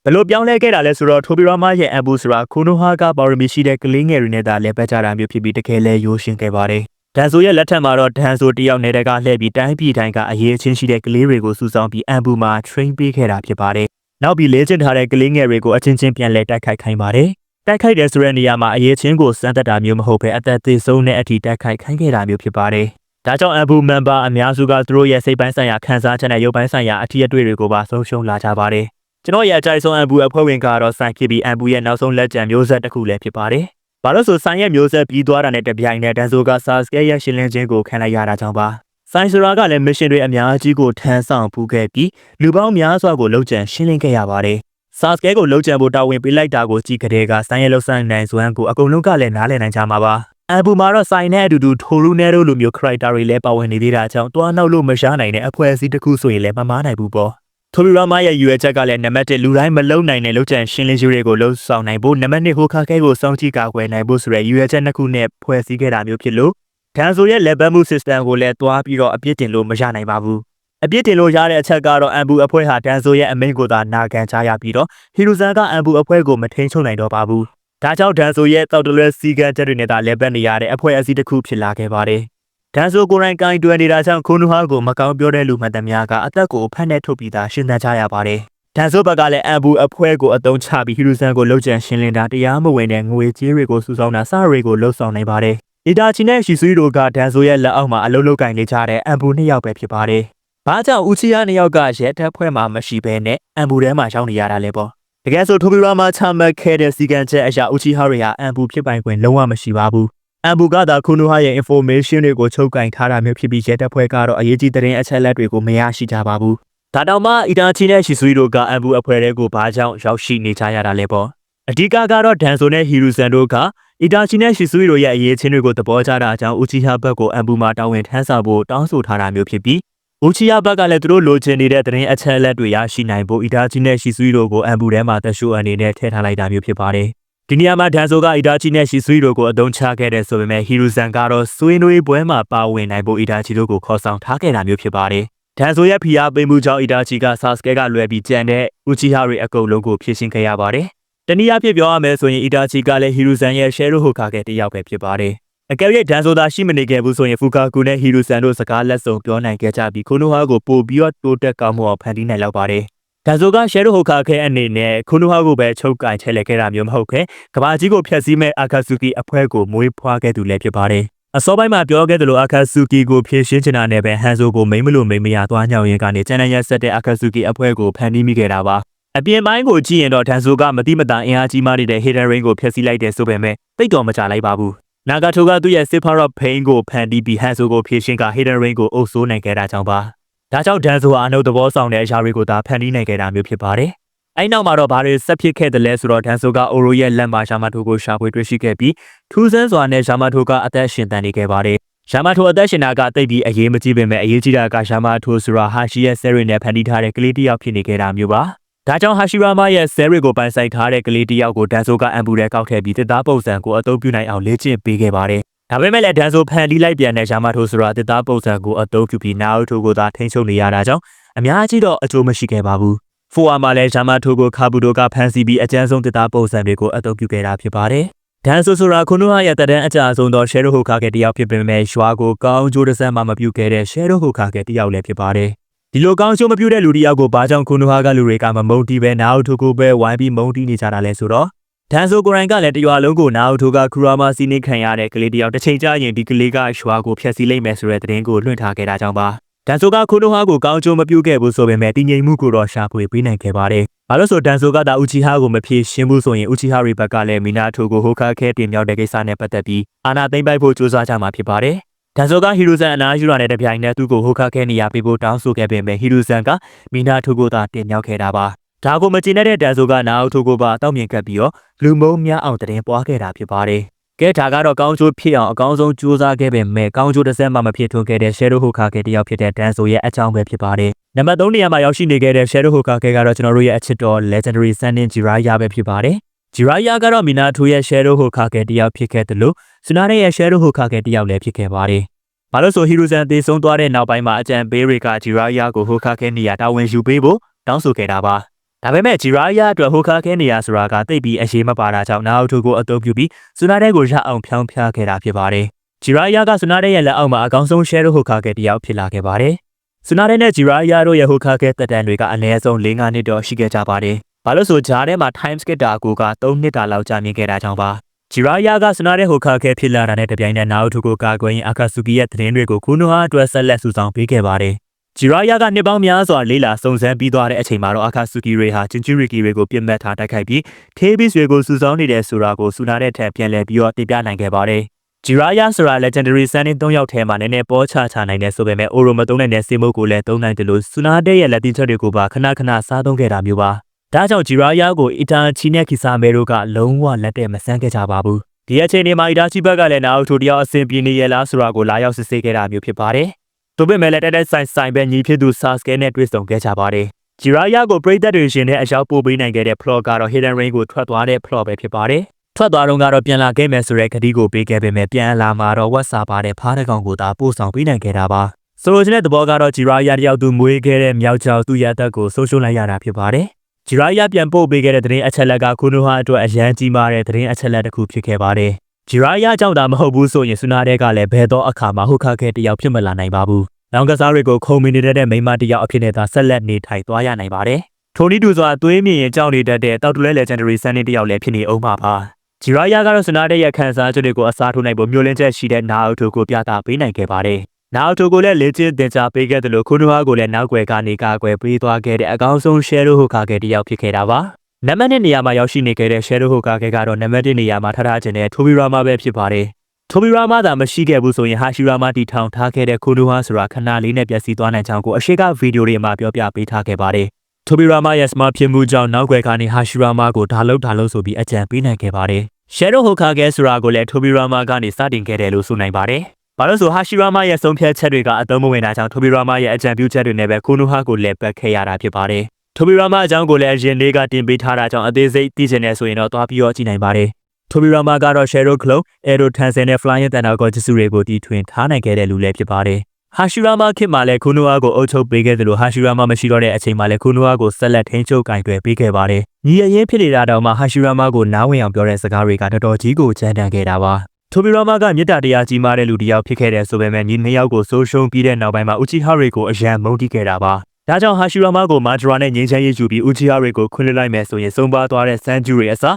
ဘယ်လိုပြောင်းလဲခဲ့တာလဲဆိုတော့ထိုဘီရာမာရဲ့အန်ဘူဆိုတာခိုနိုဟာကပါရမီရှိတဲ့ကလေးငယ်တွေနဲ့သာလဲပတ်ကြတာမျိုးဖြစ်ပြီးတကယ်လဲရိုးရှင်းခဲ့ပါတယ်။ဒန်ဆိုရဲ့လက်ထက်မှာတော့ဒန်ဆိုတယောက်နေတဲ့ကလှည့်ပြီးတိုင်းပြည်တိုင်းကအရေးချင်းရှိတဲ့ကလေးတွေကိုစုဆောင်းပြီးအန်ဘူမှာ train ပေးခဲ့တာဖြစ်ပါတယ်။နောက်ပြီးလေ့ကျင့်ထားတဲ့ကလေးငယ်တွေကိုအချင်းချင်းပြန်လဲတိုက်ခိုက်ခိုင်းပါတယ်။ တိုက်ခိုက်တဲ့ဆိုတဲ့နေရာမှာအရေးချင်းကိုစမ်းသပ်တာမျိုးမဟုတ်ဘဲအသက်သေးဆုံးတဲ့အထိတိုက်ခိုက်ခိုင်းခဲ့တာမျိုးဖြစ်ပါတယ်။ဒါကြောင့်အန်ဘူမန်ဘာအများစုကသူတို့ရဲ့စိတ်ပိုင်းဆိုင်ရာခံစားချက်နဲ့ရုပ်ပိုင်းဆိုင်ရာအထီးအတွေ့တွေကိုပါဆုံးရှုံးလာကြပါတယ်။ကျွန်တော်ရဲ့အကြိုက်ဆုံးအန်ဘူအဖွဲ့ဝင်ကတော့ဆိုင်ကီဘီအန်ဘူရဲ့နောက်ဆုံးလက်ကျန်မျိုးဆက်တစ်ခုလည်းဖြစ်ပါတယ်။ဘာလို့ဆိုဆိုင်ရဲ့မျိုးဆက်ပြီးသွားတာနဲ့တပြိုင်နက်တန်ဆိုကဆာစကဲရဲ့ရှင်းလင်းခြင်းကိုခံလိုက်ရတာကြောင့်ပါ။ဆိုင်ဆိုရာကလည်းမစ်ရှင်တွေအများကြီးကိုထမ်းဆောင်ဖူးခဲ့ပြီးလူပေါင်းများစွာကိုလှုပ်ကြံရှင်းလင်းခဲ့ရပါတယ်။ ဆာစကဲကိုလှုပ်ကြံဖို့တာဝန်ပေးလိုက်တာကိုကြည့်ကြတဲ့ကဆိုင်ရဲ့လှုပ်ဆိုင်နိုင်စွမ်းကိုအကုန်လုံးကလည်းနားလည်နိုင်ကြမှာပါ။အန်ဘူမှာတော့ဆိုင်နဲ့အတူတူထိုရူနဲတို့လိုမျိုး character တွေလည်းပါဝင်နေသေးတာကြောင့်တွားနောက်လို့မရှားနိုင်တဲ့အဖွဲ့အစည်းတစ်ခုဆိုရင်လည်းမမားနိုင်ဘူးပေါ့။ထိုဘီရာမာရဲ့ယူရချက်ကလည်းနံပါတ်1လူတိုင်းမလုံနိုင်တဲ့လုံခြံရှင်းလင်းရေးတွေကိုလှုပ်ဆောင်နိုင်ဖို့နံပါတ်2ဟိုခါခဲကိုစောင့်ကြည့်ကာကွယ်နိုင်ဖို့ဆိုတဲ့ယူရချက်နှစ်ခုနဲ့ဖွဲ့စည်းခဲ့တာမျိုးဖြစ်လို့ဒန်ဆိုရဲ့ level မှု system ကိုလည်းတွားပြီးတော့အပြစ်တင်လို့မရနိုင်ပါဘူး။ အပြစ်တင်လို့ရတဲ့အချက်ကတော့အန်ဘူအဖွဲ့ဟာဒန်ဆိုရဲ့အမိန့်ကိုသာနာခံချရပြီးတော့ဟီရိုဇန်ကအန်ဘူအဖွဲ့ကိုမထိန်ချုပ်နိုင်တော့ပါဘူး။ဒါကြောင့်ဒန်ဆိုရဲ့တောက်တလွဲစီကံချက်တွေနဲ့သာလက်ပတ်နေရတဲ့အဖွဲ့အစည်းတစ်ခုဖြစ်လာခဲ့ပါတယ်။ဒန်ဆိုကိုရိုင်းကိုင်းတွယ်နေတာကြောင့်ခိုနူဟာကိုမကောင်းပြောတဲ့လူမှန်သမျှကအသက်ကိုဖက်နဲ့ထုတ်ပြီးသားရှင်းသန်ကြရပါတယ်။ဒန်ဆိုဘက်ကလည်းအန်ဘူအဖွဲ့ကိုအတုံးချပြီးဟီရိုဇန်ကိုလှုပ်ကြံရှင်းလင်းတာတရားမဝင်တဲ့ငွေကြေးတွေကိုစုဆောင်းတာစတွေကိုလှုပ်ဆောင်နိုင်ပါတယ်။အီတာချီနဲ့ရှီဆွီတို့ကဒန်ဆိုရဲ့လက်အောက်မှာအလုပ်လုပ်ကင်နေကြတဲ့အန်ဘူနှစ်ယောက်ပဲဖြစ်ပါတယ်။ ဘာကြောင့်ဦးချီယာနှစ်ယောက်ကရဲတပ်ဖွဲ့မှာမရှိဘဲနဲ့အန်ဘူထဲမှာရောက်နေရတာလဲပေါ့။တကယ်ဆိုထိုဘီရာမှာချမှတ်ခဲ့တဲ့စီကံချက်အရာဦးချီဟာတွေဟာအန်ဘူဖြစ်ပိုင်ခွင့်လုံးဝမရှိပါဘူး။အန်ဘူကသာခုနူဟာရဲ့ information တွေကိုချုပ်ကင်ထားတာမျိုးဖြစ်ပြီးရဲတပ်ဖွဲ့ကတော့အရေးကြီးတဲ့အချက်လက်တွေကိုမရရှိကြပါဘူး။ဒါတောင်မှအီတာချီနဲ့ရှီဆွီတို့ကအန်ဘူအဖွဲ့တွေကိုဘာကြောင့်ရောက်ရှိနေကြရတာလဲပေါ့။အဓိကကတော့ဒန်ဆိုနဲ့ဟီရူဆန်တို့ကအီတာချီနဲ့ရှီဆွီတို့ရဲ့အရေးချင်းတွေကိုသဘောကျတာကြောင့်ဦးချီဟာဘက်ကိုအန်ဘူမှာတာဝန်ထမ်းဆောင်ဖို့တောင်းဆိုထားတာမျိုးဖြစ်ပြီး ဦးချီယာဘက်ကလည်းသူတို့လိုချင်နေတဲ့သတင်းအချက်အလက်တွေရရှိနိုင်ဖို့အီတာချီနဲ့ရှီဆွီတို့ကိုအန်ဘူထဲမှာသက်ရှိုးအနေနဲ့ထည့်ထားလိုက်တာမျိုးဖြစ်ပါတယ်။ဒီနေရာမှာဒန်ဆိုကအီတာချီနဲ့ရှီဆွီတို့ကိုအသုံးချခဲ့တဲ့ဆိုပေမဲ့ဟီရူဇန်ကတော့ဆွေးနွေးပွဲမှာပါဝင်နိုင်ဖို့အီတာချီတို့ကိုခေါ်ဆောင်ထားခဲ့တာမျိုးဖြစ်ပါတယ်။ဒန်ဆိုရဲ့ဖီယာပိမှုကြောင့်အီတာချီကဆာစကဲကလွယ်ပြီးကြံတဲ့ဦးချီဟာတွေအကုန်လုံးကိုဖြည့်ရှင်းခဲ့ရပါတယ်။တနည်းအားဖြင့်ပြောရမယ်ဆိုရင်အီတာချီကလည်းဟီရူဇန်ရဲ့ရှယ်ရိုဟိုကာကဲတယောက်ပဲဖြစ်ပါတယ်။ အကယ်၍ဒန်ဆိုတာရှိမနေခဲ့ဘူးဆိုရင်ဖူကာကူနဲ့ဟီရူဆန်တို့စကားလက်စုံပြောနိုင်ခဲ့ကြပြီးခိုနိုဟာကိုပို့ပြီးတော့တိုးတက်ကောင်းမှုအောင်ဖန်တီးနိုင်လောက်ပါတယ်။ဒန်ဆိုကရှယ်ရိုဟိုကာခဲအနေနဲ့ခိုနိုဟာကိုပဲချုပ်ကင်ချဲလဲခဲ့တာမျိုးမဟုတ်ခဲကဘာကြီးကိုဖျက်ဆီးမဲ့အာခါဆူကီအဖွဲ့ကိုမွေးဖွားခဲ့သူလည်းဖြစ်ပါတယ်။အစောပိုင်းမှာပြောခဲ့သလိုအာခါဆူကီကိုဖြည့်ရှင်းချင်တာနဲ့ပဲဟန်ဆိုကိုမိမ့်မလို့မိမ့်မရသွားညောင်ရင်ကနေချန်နယ်ရက်ဆက်တဲ့အာခါဆူကီအဖွဲ့ကိုဖန်တီးမိခဲ့တာပါ။အပြင်ပိုင်းကိုကြည့်ရင်တော့ဒန်ဆိုကမတိမတာအင်အားကြီးမားနေတဲ့ဟီဒရင်းကိုဖျက်ဆီးလိုက်တဲ့ဆိုပေမဲ့တိတ်တော်မကြလိုက်ပါဘူး။ နာဂါထိုကသူ့ရဲ့ Sephara Pain ကိုဖန်တီးပြီးဟန်ဆိုကိုဖြည့်ရှင်းက Hidden Rain ကိုအုပ်စိုးနိုင်ခဲ့တာကြောင့်ပါ။ဒါကြောင့်ဒန်ဆိုဟာအနုသဘောဆောင်တဲ့အရာတွေကိုသာဖန်တီးနိုင်ခဲ့တာမျိုးဖြစ်ပါတယ်။အဲ့နောက်မှာတော့ဘာတွေဆက်ဖြစ်ခဲ့တယ်လဲဆိုတော့ဒန်ဆိုကအိုရိုရဲ့လက်မှာရှာမထိုကိုရှာဖွေတွေ့ရှိခဲ့ပြီးထူးဆန်းစွာနဲ့ရှာမထိုကအသက်ရှင်တန်နေခဲ့ပါတယ်။ရှာမထိုအသက်ရှင်တာကတိတ်ပြီးအရေးမကြီးပေမဲ့အရေးကြီးတာကရှာမထိုဆိုတာဟာရှိရဲ့ဆယ်ရီနဲ့ဖန်တီးထားတဲ့ကလေးတစ်ယောက်ဖြစ်နေခဲ့တာမျိုးပါ။ ဒါကြောင့်ဟာရှိရာမရဲ့ဆယ်ရီကိုပိုင်ဆိုင်ထားတဲ့ကလေးတစ်ယောက်ကိုဒန်ဆိုကအမ်ဘူရဲကောက်ခဲ့ပြီးတစ်သားပုံစံကိုအသုံးပြုနိုင်အောင်လေ့ကျင့်ပေးခဲ့ပါတယ်။ဒါပေမဲ့လည်းဒန်ဆိုဖန်တီးလိုက်ပြန်တဲ့ရှာမထိုဆိုတာတစ်သားပုံစံကိုအသုံးပြုပြီးနာအိုတိုကိုသာထိန်းချုပ်နေရတာကြောင့်အများကြီးတော့အကျိုးမရှိခဲ့ပါဘူး။ဖိုအာမှာလည်းရှာမထိုကိုခါဘူတိုကဖန်စီပြီးအကျန်းဆုံးတစ်သားပုံစံတွေကိုအသုံးပြုခဲ့တာဖြစ်ပါတယ်။ဒန်ဆိုဆိုတာခုနကရတဲ့တဲ့အကြအဆုံးသောရှယ်ရိုဟိုကာကတယောက်ဖြစ်ပေမဲ့ရွာကိုကောင်းကျိုးတစ်စက်မှမပြုခဲ့တဲ့ရှယ်ရိုဟိုကာကတယောက်လည်းဖြစ်ပါတယ်။ ဒီလိုကောင်းကျိုးမပြုတဲ့လူတယောက်ကိုဘာကြောင့်ခုနဟာကလူတွေကမမုန်းတီးပဲနာအိုတိုကိုပဲဝိုင်းပြီးမုန်းတီးနေကြတာလဲဆိုတော့ဒန်ဆိုကိုရိုင်ကလည်းတရွာလုံးကိုနာအိုတိုကခူရာမာစီနေခံရတဲ့ကလေးတယောက်တစ်ချိန်ကြာရင်ဒီကလေးကရွာကိုဖျက်ဆီးလိုက်မယ်ဆိုတဲ့သတင်းကိုလွှင့်ထားခဲ့တာကြောင့်ပါဒန်ဆိုကခုနိုဟာကိုကောင်းကျိုးမပြုခဲ့ဘူးဆိုပေမဲ့တည်ငြိမ်မှုကိုတော့ရှာဖွေပေးနိုင်ခဲ့ပါတယ်။ဘာလို့ဆိုဒန်ဆိုကတာဥချီဟာကိုမဖြေရှင်းဘူးဆိုရင်ဥချီဟာရီဘက်ကလည်းမီနာထိုကိုဟိုခါခဲတင်မြောက်တဲ့ကိစ္စနဲ့ပတ်သက်ပြီးအာနာသိမ့်ပိုက်ဖို့ကြိုးစားကြမှာဖြစ်ပါတယ်။ ဒန်ဆိုကဟီရိုဇန်အနာယူရာနဲ့တပြိုင်နက်သူ့ကိုဟိုခါခဲနေရပေးဖို့တောင်းဆိုခဲ့ပေမဲ့ဟီရိုဇန်ကမီနာထိုကိုသာတင်မြောက်ခဲ့တာပါ။ဒါကိုမကျင်တဲ့ဒန်ဆိုကနာအိုထိုကိုပါတောက်မြင်ကပ်ပြီးတော့လူမုံများအောင်တရင်ပွားခဲ့တာဖြစ်ပါတယ်။ကဲဒါကတော့ကောင်းကျိုးဖြစ်အောင်အကောင်းဆုံးကြိုးစားခဲ့ပေမဲ့ကောင်းကျိုးတစ်စက်မှမဖြစ်ထွန်းခဲ့တဲ့ Shadow Hokage တယောက်ဖြစ်တဲ့ဒန်ဆိုရဲ့အကြောင်းပဲဖြစ်ပါတယ်။နံပါတ်3နေရာမှာရောက်ရှိနေခဲ့တဲ့ Shadow Hokage ကတော့ကျွန်တော်တို့ရဲ့အချစ်တော် Legendary Sannin Jiraiya ပဲဖြစ်ပါတယ်။ Jiraiya ကတော့ Minato ရဲ့ Shadow Hokage တယောက်ဖြစ်ခဲ့တယ်လို့ Tsunade ရဲ့ Shadow Hokage တယောက်လည်းဖြစ်ခဲ့ပါတယ်။ဘာလို့ဆို Hiruzen တေဆုံးသွားတဲ့နောက်ပိုင်းမှာအကြံပေးတွေက Jiraiya ကို Hokage နေရာတာဝန်ယူပေးဖို့တောင်းဆိုခဲ့တာပါ။ဒါပေမဲ့ဂျီရာယာအတွက်ဟိုခါခဲနေရဆိုတာကတိတ်ပြီးအရေးမပါတာကြောင့်နာအိုတိုကိုအသုံးပြုပြီးဆူနာတဲ့ကိုရအောင်ဖြောင်းဖျားခဲ့တာဖြစ်ပါတယ်။ဂျီရာယာကဆူနာတဲ့ရဲ့လက်အောက်မှာအကောင်းဆုံးရှယ်ရိုဟိုခါခဲတယောက်ဖြစ်လာခဲ့ပါတယ်။ဆူနာတဲ့နဲ့ဂျီရာယာတို့ရဲ့ဟိုခါခဲတက်တန်တွေကအနည်းဆုံး၄-၅နှစ်တော့ရှိခဲ့ကြပါတယ်။ ဘာလို့ဆိုဂျားထဲမှာ time skip တာကိုက3နှစ်တာလောက်ကြာမြင့်ခဲ့တာကြောင့်ပါ။ဂျီရာယာကဆူနာတဲ့ဟိုခါခဲဖြစ်လာတာနဲ့တပြိုင်နက်နာအိုတိုကိုကာကွယ်ရင်အခါဆူကီရဲ့သတင်းတွေကိုခုနိုဟာအတွက်ဆက်လက်စုဆောင်ပေးခဲ့ပါတယ်။ဂျီရာယာကနှစ်ပေါင်းများစွာလေးလာစုံစမ်းပြီးသွားတဲ့အချိန်မှာတော့အခါဆူကီရေဟာဂျင်ဂျူရီကီတွေကိုပြစ်မှတ်ထားတိုက်ခိုက်ပြီးထေးဘစ်တွေကိုစူဆောင်းနေတဲ့ဆိုတာကိုစူနာတဲ့ထက်ပြန်လည်ပြီးတော့တင်ပြနိုင်ခဲ့ပါတယ်။ဂျီရာယာဆိုတာ legendary sunning ၃ယောက်ထဲမှာနည်းနည်းပေါ်ချချနိုင်တဲ့ဆိုပေမဲ့အိုရိုမသုံးနိုင်တဲ့စေမုတ်ကိုလည်းသုံးနိုင်တယ်လို့စူနာတဲ့ရဲ့လက်တင်ချက်တွေကိုပါခဏခဏစားသုံးခဲ့တာမျိုးပါ။ ဒါကြောင့်ဂျီရာယာကိုအီတာချီနဲ့ခီဆာမဲတို့ကလုံးဝလက်တဲ့မဆန်းခဲ့ကြပါဘူး။ဒီအချိန်ဒီမှာအီတာချီဘက်ကလည်းနာအိုတိုတယောက်အဆင်ပြေနေရလားဆိုတာကိုလာရောက်စစ်ဆေးခဲ့တာမျိုးဖြစ်ပါတယ်။သူပေမဲ့လည်းတက်တက်ဆိုင်ဆိုင်ပဲညီဖြစ်သူ Sasuke နဲ့တွေ့ဆုံခဲ့ကြပါတယ်။ဂျီရာယာကိုပရိသတ်တွေရှင်တဲ့အရောက်ပို့ပေးနိုင်ခဲ့တဲ့ plot ကတော့ Hidden Rain ကိုထွက်သွားတဲ့ plot ပဲဖြစ်ပါတယ်။ထွက်သွားတော့ကတော့ပြန်လာခဲ့မယ်ဆိုတဲ့ကတိကိုပေးခဲ့ပေမဲ့ပြန်လာမှာတော့ဝက်စာပါတဲ့ဖားတကောင်ကိုသာပို့ဆောင်ပေးနိုင်ခဲ့တာပါ။ဆိုလိုချင်တဲ့သဘောကတော့ဂျီရာယာတယောက်သူမွေးခဲ့တဲ့မြောက်ချောက်သူ့ရသက်ကိုဆုံးရှုံးလိုက်ရတာဖြစ်ပါတယ်။ ဂျီရာယာပြန်ပို့ပေးခဲ့တဲ့သတင်းအချက်လက်ကခုနိုဟာအတွက်အရန်ကြီးမားတဲ့သတင်းအချက်လက်တစ်ခုဖြစ်ခဲ့ပါတယ်။ဂျီရာယာကြောင့်ဒါမဟုတ်ဘူးဆိုရင်ဆူနာတဲ့ကလည်းဘယ်တော့အခါမှဟုတ်ခါခဲတယောက်ဖြစ်မလာနိုင်ပါဘူး။လောင်ကစားတွေကိုခုံမီနေတဲ့မိန်းမတယောက်အဖြစ်နဲ့သာဆက်လက်နေထိုင်သွားရနိုင်ပါတယ်။ထိုနည်းတူစွာသွေးမြင့်ရင်ကြောက်နေတတ်တဲ့တောက်တူလဲ legendary ဆန်နေတယောက်လည်းဖြစ်နေအောင်ပါပါ။ဂျီရာယာကတော့ဆူနာတဲ့ရဲ့ခန်းစားချက်တွေကိုအစားထိုးနိုင်ဖို့မျိုးလင်းချက်ရှိတဲ့နာအိုတိုကိုပြသပေးနိုင်ခဲ့ပါတယ်။ နာအိုတိုကိုလည်းလေ့ကျင့်သင်ကြားပေးခဲ့တယ်လို့ခုနွားကိုလည်းနောက်ွယ်ကနေကာကွယ်ပေးသွားခဲ့တဲ့အကောင်းဆုံး share ဟိုခါခဲ့တယောက်ဖြစ်ခဲ့တာပါ။နံပါတ်1နေရာမှာရောက်ရှိနေခဲ့တဲ့ Shadow Hokage ကတော့နံပါတ်1နေရာမှာထထားခြင်းနဲ့ Tobirama ပဲဖြစ်ပါတယ်။ Tobirama သာမရှိခဲ့ဘူးဆိုရင် Hashirama တီထောင်ထားခဲ့တဲ့ Konoha ဆိုတာခဏလေးနဲ့ပျက်စီးသွားနိုင်ကြောင်းကိုအရှိကဗီဒီယိုတွေမှာပြောပြပေးထားခဲ့ပါတယ်။ Tobirama ရဲ့ smart ဖြစ်မှုကြောင့်နောက်ွယ်ကနေ Hashirama ကိုဒါလုတ်ဒါလုတ်ဆိုပြီးအကြံပေးနိုင်ခဲ့ပါတယ်။ Shadow Hokage ဆိုတာကိုလည်း Tobirama ကနေစတင်ခဲ့တယ်လို့ဆိုနိုင်ပါတယ်။ ဘာလို့ဆို Hashirama ရဲ့ဆုံးဖြတ်ချက်တွေကအသုံးမဝင်တာကြောင့် Tobirama ရဲ့အကြံပြုချက်တွေနဲ့ပဲ Konoha ကိုလည်းပတ်ခဲ့ရတာဖြစ်ပါတယ်။ Tobirama အကြောင်းကိုလည်းအရင်လေးကတင်ပေးထားတာကြောင့်အသေးစိတ်သိချင်တယ်ဆိုရင်တော့သွားပြီးတော့ကြည့်နိုင်ပါတယ်။ Tobirama ကတော့ Shadow Clone, Aero Tensei နဲ့ Flying Thunder God ဂျစုတွေကိုတီထွင်ထားနိုင်ခဲ့တဲ့လူလည်းဖြစ်ပါတယ်။ Hashirama ခေတ်မှာလည်း Konoha ကိုအုပ်ချုပ်ပေးခဲ့တယ်လို့ Hashirama မရှိတော့တဲ့အချိန်မှာလည်း Konoha ကိုဆက်လက်ထိန်းချုပ်ကင်တွယ်ပေးခဲ့ပါတယ်။ညီအရင်ဖြစ်နေတာတောင်မှ Hashirama ကိုနားဝင်အောင်ပြောတဲ့စကားတွေကတော်တော်ကြီးကိုကြမ်းတမ်းခဲ့တာပါ။ Tobirama ကမြစ်တာတရားကြီးမားတဲ့လူတစ်ယောက်ဖြစ်ခဲ့တယ်ဆိုပေမဲ့ညီနှစ်ယောက်ကိုစိုးရှုံးပြီးတဲ့နောက်ပိုင်းမှာ Uchiha တွေကိုအရန်မုန်းတီးခဲ့တာပါ။ဒါကြောင့် Hashirama ကို Madara နဲ့ငြိမ်းချမ်းရေးယူပြီး Uchiha တွေကိုခွင့်လွှတ်လိုက်မယ်ဆိုရင်ဆုံးပါသွားတဲ့ Sanju တွေအစား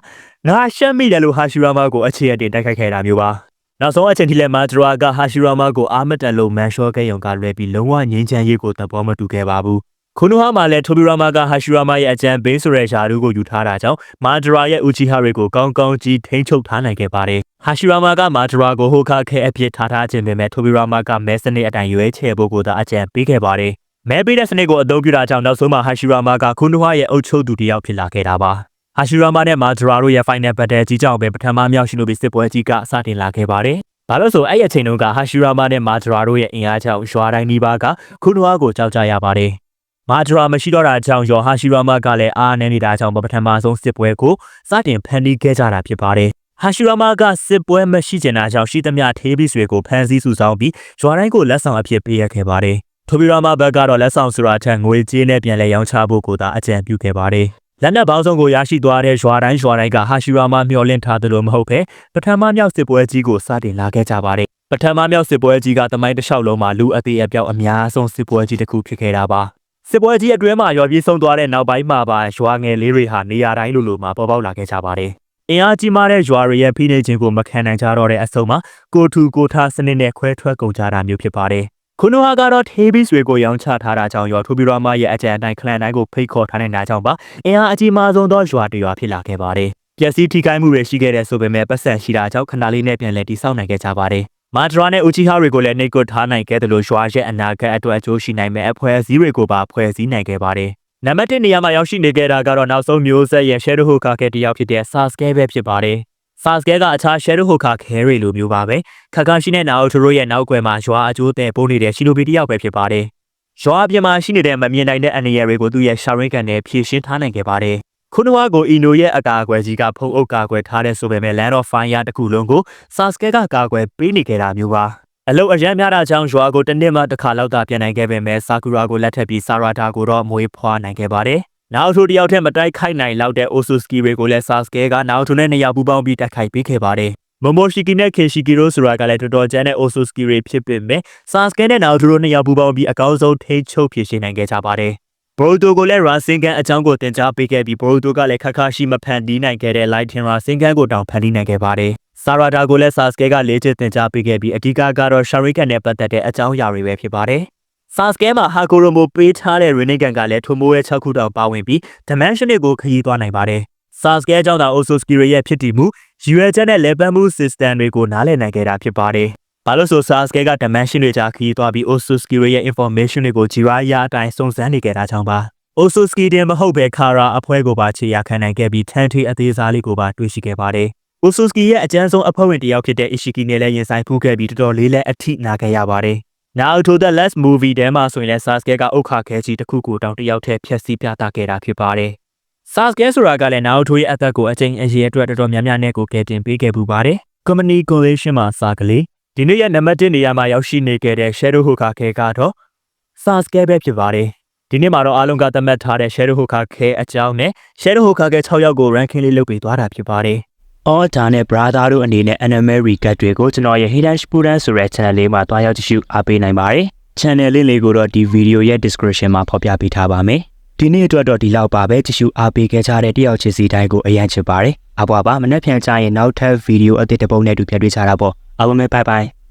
ငါရှက်မိတယ်လို့ Hashirama ကိုအခြေအတင်တိုက်ခိုက်ခဲ့တာမျိုးပါ။နောက်ဆုံးအချိန်ထိလည်း Madara က Hashirama ကိုအာမတန်လို့မန်လျှောခဲ့ရုံကလွဲပြီးလုံးဝငြိမ်းချမ်းရေးကိုသဘောမတူခဲ့ပါဘူး။ Konoha မှာလည်း Tobirama က Hashirama ရဲ့အကြံပေးဆိုတဲ့ယာရုကိုယူထားတာကြောင့် Madara ရဲ့ Uchiha တွေကိုကောင်းကောင်းကြီးထိန်းချုပ်ထားနိုင်ခဲ့ပါတယ်။ Hashirama က Madara ကို Hokage အဖြစ်ထားထားခြင်းပေမဲ့ Tobirama ကမဲစနစ်အတိုင်းရွေးချယ်ဖို့ကိုသာအကြံပေးခဲ့ပါတယ်။မဲပေးတဲ့စနစ်ကိုအသုံးပြုတာကြောင့်နောက်ဆုံးမှာ Hashirama က Konoha ရဲ့အုပ်ချုပ်သူတစ်ယောက်ဖြစ်လာခဲ့တာပါ။ Hashirama နဲ့ Madara တို့ရဲ့ final battle ကြီးကြောင့်ပဲပထမမြောက်ရှိနိုဘီစစ်ပွဲကြီးကစတင်လာခဲ့ပါတယ်။ဘာလို့ဆိုအဲ့ဒီအချိန်တုန်းက Hashirama နဲ့ Madara တို့ရဲ့အင်အားကြောင့်ရွာတိုင်းနီးပါးက Konoha ကိုကြောက်ကြရပါတယ်။ Madara မရှိတော့တာကြောင့်ရော Hashirama ကလည်းအားနည်းနေတာကြောင့်ပထမဆုံးစစ်ပွဲကိုစတင်ဖန်တီးခဲ့ကြတာဖြစ်ပါတယ်။ Hashirama ကစစ်ပွဲမရှိကျင်တာကြောင့်ရှိသမျှထေးဘစ်တွေကိုဖမ်းဆီးစုဆောင်းပြီးရွာတိုင်းကိုလက်ဆောင်အဖြစ်ပေးရခဲ့ပါတယ်။ Tobirama ဘက်ကတော့လက်ဆောင်ဆိုတာထက်ငွေကြေးနဲ့ပြန်လည်ရောင်းချဖို့ကိုသာအကြံပြုခဲ့ပါတယ်။လက်နက်ပေါင်းစုံကိုရရှိသွားတဲ့ရွာတိုင်းရွာတိုင်းက Hashirama မျှော်လင့်ထားသလိုမဟုတ်ပဲပထမမြောက်စစ်ပွဲကြီးကိုစတင်လာခဲ့ကြပါတယ်။ပထမမြောက်စစ်ပွဲကြီးကတမိုင်းတစ်လျှောက်လုံးမှာလူအသေးအပြောက်အများဆုံးစစ်ပွဲကြီးတစ်ခုဖြစ်ခဲ့တာပါ။ စစ်ပွဲကြီးအတွင်းမှာရော်ပြေးဆုံးသွားတဲ့နောက်ပိုင်းမှာပါရွာငယ်လေးတွေဟာနေရာတိုင်းလိုလိုမှာပေါ်ပေါက်လာခဲ့ကြပါတယ်။အင်အားကြီးမားတဲ့ရွာတွေရဲ့ဖိနှိပ်ခြင်းကိုမခံနိုင်ကြတော့တဲ့အဆုံးမှာကိုထူကိုထားစနစ်နဲ့ခွဲထွက်ကုန်ကြတာမျိုးဖြစ်ပါတယ်။ခုနဟာကတော့ထေးဘစ်တွေကိုရောင်းချထားတာကြောင့်ရောထူဘီရာမရဲ့အကြံအတိုင်းခလန်တိုင်းကိုဖိတ်ခေါ်ထားနေတာကြောင့်ပါအင်အားအကြီးမားဆုံးသောရွာတစ်ရွာဖြစ်လာခဲ့ပါတယ်။ပျက်စီးထိခိုက်မှုတွေရှိခဲ့တဲ့ဆိုပေမဲ့ပတ်စံရှိတာကြောင့်ခဏလေးနဲ့ပြန်လည်တည်ဆောက်နိုင်ခဲ့ကြပါတယ်။ မာဒရာနဲ့ဦးချီဟာတွေကိုလည်းနှိတ်ကွထားနိုင်ခဲ့တယ်လို့ရွာရဲ့အနာဂတ်အတွက်အကျိုးရှိနိုင်မဲ့အဖွဲ့အစည်းတွေကိုပါဖွဲ့စည်းနိုင်ခဲ့ပါတယ်။နံပါတ်1နေရာမှာရောက်ရှိနေခဲ့တာကတော့နောက်ဆုံးမျိုးဆက်ရဲ့ Shadow Hokage တယောက်ဖြစ်တဲ့ Sasuke ပဲဖြစ်ပါတယ်။ Sasuke ကအခြား Shadow Hokage တွေလိုမျိုးပါပဲ။ခက်ခါရှိတဲ့ Naruto တို့ရဲ့နောက်ွယ်မှာရွာအကျိုးတဲ့ပိုးနေတဲ့ Shinobi တယောက်ပဲဖြစ်ပါတယ်။ရွာအပြင်မှာရှိနေတဲ့မမြင်နိုင်တဲ့အန္တရာယ်တွေကိုသူ့ရဲ့ Sharingan နဲ့ဖြည့်ရှင်းထားနိုင်ခဲ့ပါတယ်။ ခုနဝကိုအီနိုရဲ့အကာအကွယ်ကြီးကဖုံးအုပ်ကာကွယ်ထားတဲ့ဆိုပေမဲ့ Land of Fire တခုလုံးကို Sasuke ကကာကွယ်ပေးနေခဲ့တာမျိုးပါ။အလုတ်အရမ်းများတာကြောင့်ရွာကိုတစ်နှစ်မှတစ်ခါလောက်သာပြန်နိုင်ခဲ့ပေမဲ့ဆာကူရာကိုလက်ထပ်ပြီးဆာရာတာကိုတော့မွေးဖွားနိုင်ခဲ့ပါတယ်။နာအိုတိုတယောက်တည်းမတိုက်ခိုက်နိုင်လောက်တဲ့ Osusuki တွေကိုလည်း Sasuke ကနာအိုတိုနဲ့နှစ်ယောက်ပူးပေါင်းပြီးတိုက်ခိုက်ပေးခဲ့ပါတယ်။ Momoshiki နဲ့ Kishikiro ဆိုတာကလည်းတော်တော်ကျန်တဲ့ Osusuki တွေဖြစ်ပေမဲ့ Sasuke နဲ့ Naruto တို့နှစ်ယောက်ပူးပေါင်းပြီးအကောင်းဆုံးထိချုပ်ဖြစ်ရှင်းနိုင်ခဲ့ကြပါတယ်။ Boruto ကိုလည်း Rasengan အကြောင်းကိုသင်ကြားပေးခဲ့ပြီး Boruto ကလည်းခက်ခါရှိမဖန်တီးနိုင်ခဲ့တဲ့ Lighten Rasengan ကိုတောင်ဖန်တီးနိုင်ခဲ့ပါတယ်။ Sarada ကိုလည်း Sasuke ကလေ့ကျင့်သင်ကြားပေးခဲ့ပြီးအဓိကကတော့ Sharingan နဲ့ပတ်သက်တဲ့အကြောင်းအရာတွေပဲဖြစ်ပါတယ်။ Sasuke မှာ Hakoromo ပေးထားတဲ့ Rinnegan ကလည်း Tomoe ရဲ့6ခုတောင်ပါဝင်ပြီး Dimension တွေကိုခရီးသွားနိုင်ပါတယ်။ Sasuke အကြောင်းသာ Osusuki တွေရဲ့ဖြစ်တည်မှုရည်ရွယ်ချက်နဲ့ level မှု system တွေကိုနားလည်နိုင်ခဲ့တာဖြစ်ပါတယ်။ ဘာလို့ဆို Sasuke က Dimension တွေကြားခရီးသွားပြီး Osusuki တွေရဲ့ information တွေကို Jiraiya အတိုင်းစုံစမ်းနေခဲ့တာကြောင့်ပါ။ Osusuki တင်မဟုတ်ပဲ Kara အဖွဲ့ကိုပါခြေရာခံနိုင်ခဲ့ပြီးထန်ထေအသေးစားလေးကိုပါတွေ့ရှိခဲ့ပါတယ်။ Osusuki ရဲ့အကြမ်းဆုံးအဖွဲ့ဝင်တစ်ယောက်ဖြစ်တဲ့ Ishiki နဲ့လည်းရင်ဆိုင်ဖူးခဲ့ပြီးတော်တော်လေးလည်းအထိနာခဲ့ရပါတယ်။ Naruto The Last Movie ထဲမှာဆိုရင်လည်း Sasuke ကဥက္ခခဲကြီးတစ်ခုကိုတောင်တစ်ယောက်တည်းဖျက်ဆီးပြသခဲ့တာဖြစ်ပါတယ်။ Sasuke ဆိုတာကလည်း Naruto ရဲ့အသက်ကိုအချိန်အရေးအတွက်တော်တော်များများနဲ့ကိုကယ်တင်ပေးခဲ့ပူပါတယ်။ Company Collision မှာစာကလေး ဒီနေ့ရဲ့နံပါတ်1နေရာမှာရောက်ရှိနေခဲ့တဲ့ Shadow Hokage ကတော့ Sasuke ပဲဖြစ်ပါတယ်။ဒီနေ့မှာတော့အားလုံးကသတ်မှတ်ထားတဲ့ Shadow Hokage အကြောင်းနဲ့ Shadow Hokage 6ယောက်ကို ranking လေးလုပ်ပေးသွားတာဖြစ်ပါတယ်။ All ဒါနဲ့ brother တို့အနေနဲ့ anime recap တွေကိုကျွန်တော်ရဲ့ Hidden Shippuden ဆိုတဲ့ channel လေးမှာတွားရောက်ကြည့်ရှုအားပေးနိုင်ပါတယ်။ channel လေးလေးကိုတော့ဒီ video ရဲ့ description မှာဖော်ပြပေးထားပါမယ်။ဒီနေ့အတွက်တော့ဒီလောက်ပါပဲကြည့်ရှုအားပေးခဲ့ကြတဲ့တယောက်ချင်းစီတိုင်းကိုအရန်ချစ်ပါတယ်။အဘွားပါမနေ့ပြန်ကြရင်နောက်ထပ် video အသစ်တစ်ပုဒ်နဲ့တူပြန်တွေ့ကြတာပေါ့။ အားလုံးပဲ bye bye